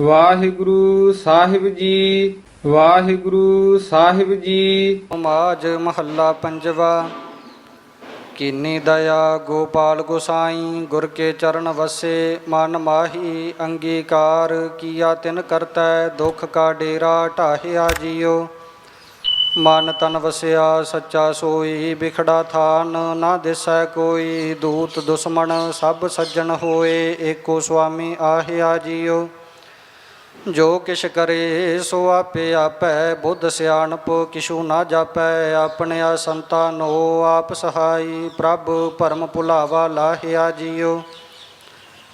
ਵਾਹਿਗੁਰੂ ਸਾਹਿਬ ਜੀ, ਵਾਹਿਗੁਰੂ ਸਾਹਿਬ ਜੀ। ਮਾਜ ਮਹੱਲਾ ਪੰਜਵਾ, ਕੀਨੀ ਦਇਆ ਗੋਪਾਲ ਗੁਸਾਈ, ਗੁਰ ਕੇ ਚਰਨ ਵਸੇ, ਮਨ ਮਾਹੀ ਅੰਗੀਕਾਰ ਕੀਆ ਤਿਨ ਕਰਤੈ, ਦੁਖ ਕਾ ਡੇਰਾ ਢਾਹਿਆ ਜੀਓ। ਮਨ ਤਨ ਵਸਿਆ, ਸੱਚਾ ਸੋਈ, ਬਿਖੜਾ ਥਾਨ ਨਾ ਦਿਸੈ ਕੋਈ, ਦੂਤ ਦੁਸ਼ਮਣ ਸਭ ਸੱਜਣ ਹੋਏ, ਏਕੋ ਸੁਆਮੀ ਆਹਿਆ ਜੀਓ। ਜੋ ਕਿਛ ਕਰੇ ਸੋ ਆਪੇ ਆਪੈ, ਬੁੱਧ ਸਿਆਣਪ, ਕਿਛੂ ਨਾ ਜਾਪੈ ਆਪਣਿਆ ਸੰਤਾਨੋ ਆਪ ਸਹਾਈ, ਪ੍ਰਭ ਪਰਮ ਭੁਲਾਵਾ ਲਾਹਿਆ ਜੀਓ।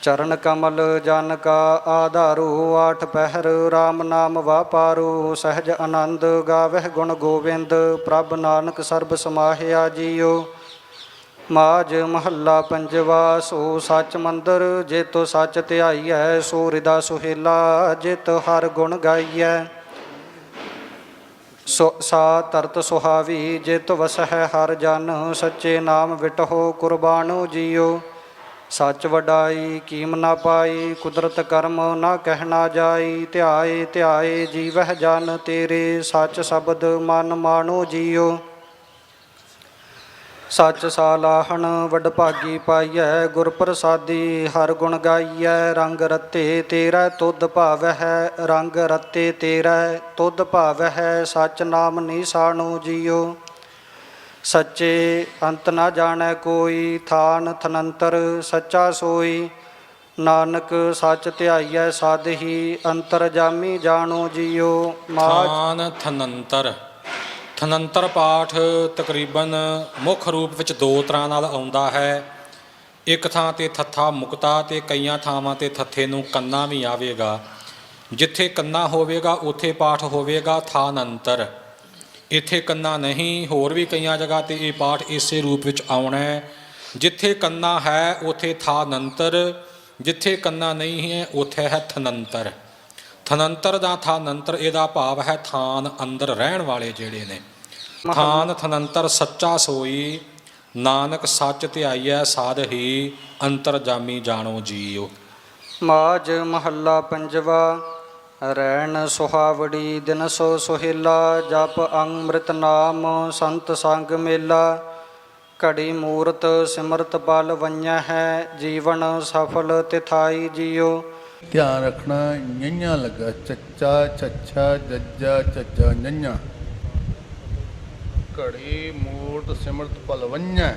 ਚਰਨ ਕਮਲ ਜਨ ਕਾ ਆਧਾਰੂ, ਆਠ ਪਹਿਰ RAM ਨਾਮ ਵਾਪਾਰੂ, ਸਹਿਜ ਆਨੰਦ ਗਾਵਹਿ ਗੁਣ ਗੋਬਿੰਦ ਪ੍ਰਭ ਨਾਨਕ ਸਰਬ ਸਮਾਹਿਆ ਜੀਓ। ਮਾਜ ਮਹੱਲਾ ਪੰਜਵਾ, ਸੋ ਸੱਚ ਮੰਦਰ ਜੇਤੋ ਸੱਚ ਧਿਆਈਐ, ਸੋ ਹਿਰਦਾ ਸੁਹੇਲਾ ਜਿਤ ਹਰ ਗੁਣ ਗਾਈਐ। ਸੋ ਸਾ ਤਰਤ ਸੁਹਾਵੀ ਜਿਤ ਵਸਹਿ ਹਰ ਜਨ, ਸੱਚੇ ਨਾਮ ਵਿਟਹੋ ਕੁਰਬਾਨੋ ਜੀਓ ਸੱਚ ਵਡਾਈ ਕੀਮ ਨਾ ਪਾਈ, ਕੁਦਰਤ ਕਰਮ ਨਾ ਕਹਿਣਾ ਜਾਈ, ਧਿਆਏ ਧਿਆਏ ਜੀਵਹਿ ਜਨ ਤੇਰੇ, ਸੱਚ ਸ਼ਬਦ ਮਨ ਮਾਣੋ ਜੀਓ ਸੱਚ ਸਾਲਾਹਣ ਵਡ ਭਾਗੀ ਪਾਈਐ ਗੁਰ ਪ੍ਰਸਾਦੀ ਹਰ ਗੁਣ ਗਾਈਐ, ਰੰਗ ਰਤੇ ਤੇਰਾ ਤੁਧ ਭਾਵਹਿ, ਰੰਗ ਰਤੇ ਤੇਰਾ ਤੁਧ ਭਾਵਹਿ, ਸੱਚ ਨਾਮ ਨੀਸਾਣੋ ਜੀਓ। ਸੱਚੇ ਅੰਤ ਨਾ ਜਾਣੈ ਕੋਈ, ਥਾਨ ਥਨੰਤਰ ਸੱਚਾ ਸੋਈ। ਨਾਨਕ ਸੱਚ ਧਿਆਈਐ, ਸਾਧ ਹੀ ਅੰਤਰ ਜਾਮੀ ਜਾਣੋ ਜੀਓ। ਮਾਜ ਥਨੰਤਰ। ਥਨੰਤਰ ਪਾਠ ਤਕਰੀਬਨ ਮੁੱਖ ਰੂਪ ਵਿੱਚ ਦੋ ਤਰ੍ਹਾਂ ਨਾਲ ਆਉਂਦਾ ਹੈ। ਇੱਕ ਥਾਂ ਤੇ ਥੱਥਾ ਮੁਕਤਾ ਤੇ ਕਈਆਂ ਥਾਵਾਂ ਤੇ ਥੱਥੇ ਨੂੰ ਕੰਨਾ ਵੀ ਆਵੇਗਾ। ਜਿੱਥੇ ਕੰਨਾ ਹੋਵੇਗਾ, ਉੱਥੇ ਪਾਠ ਹੋਵੇਗਾ ਥਾਨੰਤਰ। ਇੱਥੇ ਕੰਨਾ ਨਹੀਂ, ਹੋਰ ਵੀ ਕਈਆਂ ਜਗ੍ਹਾ ਤੇ ਇਹ ਪਾਠ ਇਸੇ ਰੂਪ ਵਿੱਚ ਆਉਣਾ ਹੈ। ਜਿੱਥੇ ਕੰਨਾ ਹੈ, ਉੱਥੇ ਥਾਨੰਤਰ। ਜਿੱਥੇ ਕੰਨਾ ਨਹੀਂ ਹੈ, ਉੱਥੇ ਹੈ ਥਨੰਤਰ। ਥਨੰਤਰ ਦਾ ਥਾਨੰਤਰ, ਇਹਦਾ ਭਾਵ ਹੈ ਥਾਨ, ਅੰਦਰ ਰਹਿਣ ਵਾਲੇ ਜਿਹੜੇ ਨੇ। ਥਾਨ ਥਨੰਤਰ ਸੱਚਾ ਸੋਈ, ਨਾਨਕ ਸੱਚ ਧਿਆਈਐ, ਸਾਧ ਹੀ ਅੰਤਰਜਾਮੀ ਜਾਣੋ ਜੀਓ ਮਾਜ ਮਹੱਲਾ ਪੰਜਵਾ ਰਹਿਣ ਸੁਹਾਵੜੀ, ਦਿਨ ਸੋ ਸੁਹੇਲਾ, ਜਪ ਅੰਮ੍ਰਿਤ ਨਾਮ, ਸੰਤ ਸੰਗ ਮੇਲਾ। ਘੜੀ ਮੂਰਤ ਸਿਮਰਤ ਬਲ ਵੰਨਿਆ ਹੈ, ਜੀਵਨ ਸਫਲ ਤਿਥਾਈ ਜੀਓ ਧਿਆਨ ਰੱਖਣਾ ਨਈਆਂ ਲੱਗਾ, ਚੱਚਾ ਛੱਛਾ ਜੱਜਾ, ਚੱਜਾ ਨਈਆਂ ਘੜੀ ਮੂਰਤ ਸਿਮਰਤ ਭਲਵੰਨਿਆ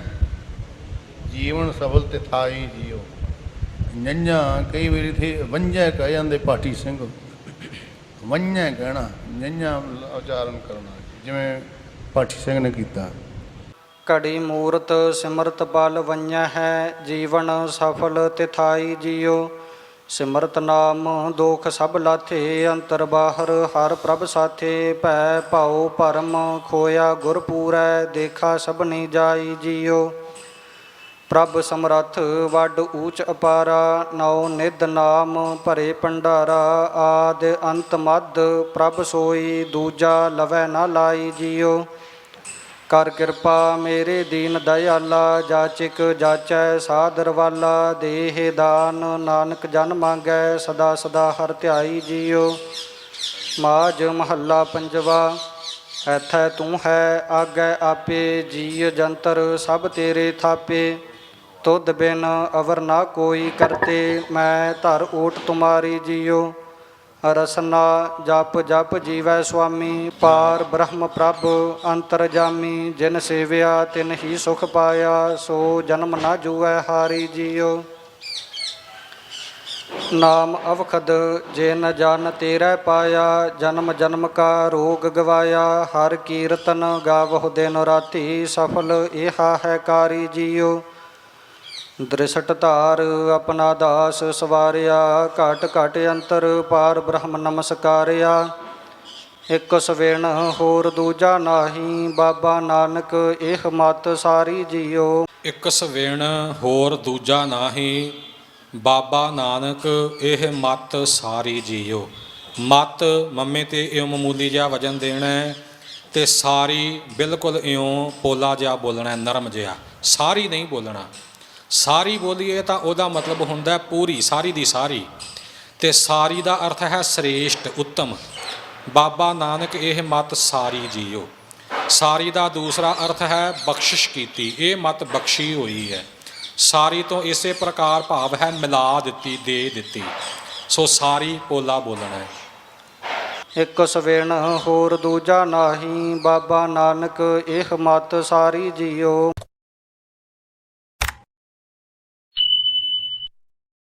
ਜੀਵਨ ਸਫਲ ਤੇ ਥਾਈ ਜੀਓ। ਨਈਆਂ ਕਈ ਵਾਰੀ ਇਥੇ ਵੰਝਾ ਕਹਿ ਜਾਂਦੇ ਪਾਠੀ ਸਿੰਘ। ਵੰਜਾ ਕਹਿਣਾ ਨਈਆਂ ਉਚਾਰਨ ਕਰਨਾ, ਜਿਵੇਂ ਪਾਠੀ ਸਿੰਘ ਨੇ ਕੀਤਾ। ਘੜੀ ਮੂਰਤ ਸਿਮਰਤ ਬਲ ਵੰਨਿਆ ਹੈ, ਜੀਵਨ ਸਫਲ ਤਿਥਾਈ ਜੀਓ। ਸਿਮਰਤ ਨਾਮ, ਦੋਖ ਸਭ ਲਾਥੇ, ਅੰਤਰ ਬਾਹਰ, ਹਰ ਪ੍ਰਭ ਸਾਥੇ, ਭੈ ਭਾਉ ਪਰਮ ਖੋਇਆ ਗੁਰ ਪੂਰੈ, ਦੇਖਾ ਸਭਨੀ ਜਾਈ ਜੀਓ। ਪ੍ਰਭ ਸਮਰੱਥ, ਵੱਡ ਊਚ ਅਪਾਰਾ, ਨਉ ਨਿਧ ਨਾਮ, ਭਰੇ ਭੰਡਾਰਾ, ਆਦ ਅੰਤ ਮਦ ਪ੍ਰਭ ਸੋਈ, ਦੂਜਾ ਲਵੈ ਨਾ ਲਾਈ ਜੀਓ। ਕਰ ਕਿਰਪਾ ਮੇਰੇ ਦੀਨ ਦਇਆਲਾ, ਜਾਚਿਕ ਜਾਚੈ ਸਾਦਰ ਵਾਲਾ, ਦੇਹ ਦਾਨ, ਨਾਨਕ ਜਨ ਮੰਗੈ, ਸਦਾ ਸਦਾ ਹਰ ਧਿਆਈ ਜੀਓ। ਮਾਜ ਮਹੱਲਾ ਪੰਜਵਾ, ਐਥੈ ਤੂੰ ਹੈ ਆਗੈ ਆਪੇ, ਜੀਅ ਜੰਤਰ ਸਭ ਤੇਰੇ ਥਾਪੇ। ਤੁਧ ਬਿਨ ਅਵਰ ਨਾ ਕੋਈ ਕਰਤੇ, ਮੈਂ ਧਰ ਓਟ ਤੁਮਾਰੀ ਜੀਓ। ਰਸਨਾ ਜਪ ਜਪ ਜੀਵੈ ਸੁਆਮੀ, ਪਾਰ ਬ੍ਰਹਮ ਪ੍ਰਭ ਅੰਤਰਜਾਮੀ ਜਿਨ ਸੇਵਿਆ ਤਿਨ ਹੀ ਸੁਖ ਪਾਇਆ, ਸੋ ਜਨਮ ਨਾ ਜੂਐ ਹਾਰੀ ਜੀਓ। ਨਾਮ ਅਵਖਦ, ਜਿਨ ਜਨ ਤੇਰਾ ਪਾਇਆ, ਜਨਮ ਜਨਮ ਕਾ ਰੋਗ ਗਵਾਇਆ, ਹਰ ਕੀਰਤਨ ਗਾਵਹੁ ਦਿਨ ਰਾਤੀ, ਸਫਲ ਇਹਾ ਹੈ ਕਾਰੀ ਜੀਓ। ਦ੍ਰਿਸ਼ਟ ਧਾਰ, ਆਪਣਾ ਦਾਸ ਸਵਾਰਿਆ, ਘਟ ਘਟ ਅੰਤਰ ਪਾਰ ਬ੍ਰਹਮ ਨਮਸਕਾਰਿਆ। ਇੱਕ ਸਵੇਣ ਹੋਰ ਦੂਜਾ ਨਾਹੀ, ਬਾਬਾ ਨਾਨਕ ਇਹ ਮਤ ਸਾਰੀ ਜੀਓ। ਇੱਕ ਸਵੇਣ ਹੋਰ ਦੂਜਾ ਨਾਹੀ, ਬਾਬਾ ਨਾਨਕ ਇਹ ਮਤ ਸਾਰੀ ਜੀਓ। ਮਤ ਮੰਮੇ ਤੇ ਇਉਂ ਮਾਮੂਲੀ ਜਿਹਾ ਵਜਨ ਦੇਣਾ ਹੈ ਤੇ ਸਾਰੀ ਬਿਲਕੁਲ ਇਉਂ ਪੋਲਾ ਜਿਹਾ ਬੋਲਣਾ ਨਰਮ ਜਿਹਾ। ਸਾਰੀ ਨਹੀਂ ਬੋਲਣਾ। ਸਾਰੀ ਬੋਲੀਏ ਤਾਂ ਉਹਦਾ ਮਤਲਬ ਹੁੰਦਾ ਪੂਰੀ, ਸਾਰੀ ਦੀ ਸਾਰੀ। ਤੇ ਸਾਰੀ ਦਾ ਅਰਥ ਹੈ ਸ੍ਰੇਸ਼ਟ, ਉੱਤਮ। ਬਾਬਾ ਨਾਨਕ ਇਹ ਮਤ ਸਾਰੀ ਜੀਓ। ਸਾਰੀ ਦਾ ਦੂਸਰਾ ਅਰਥ ਹੈ ਬਖਸ਼ਿਸ਼ ਕੀਤੀ, ਇਹ ਮਤ ਬਖਸ਼ੀ ਹੋਈ ਹੈ। ਸਾਰੀ ਤੋਂ ਇਸੇ ਪ੍ਰਕਾਰ ਭਾਵ ਹੈ ਮਿਲਾ ਦਿੱਤੀ, ਦੇ ਦਿੱਤੀ। ਸੋ ਸਾਰੀ ਪੋਲਾ ਬੋਲਣਾ ਹੈ। ਇੱਕ ਸਵੇਣ ਹੋਰ ਦੂਜਾ ਨਾਹੀ, ਬਾਬਾ ਨਾਨਕ ਇਹ ਮਤ ਸਾਰੀ ਜੀਓ।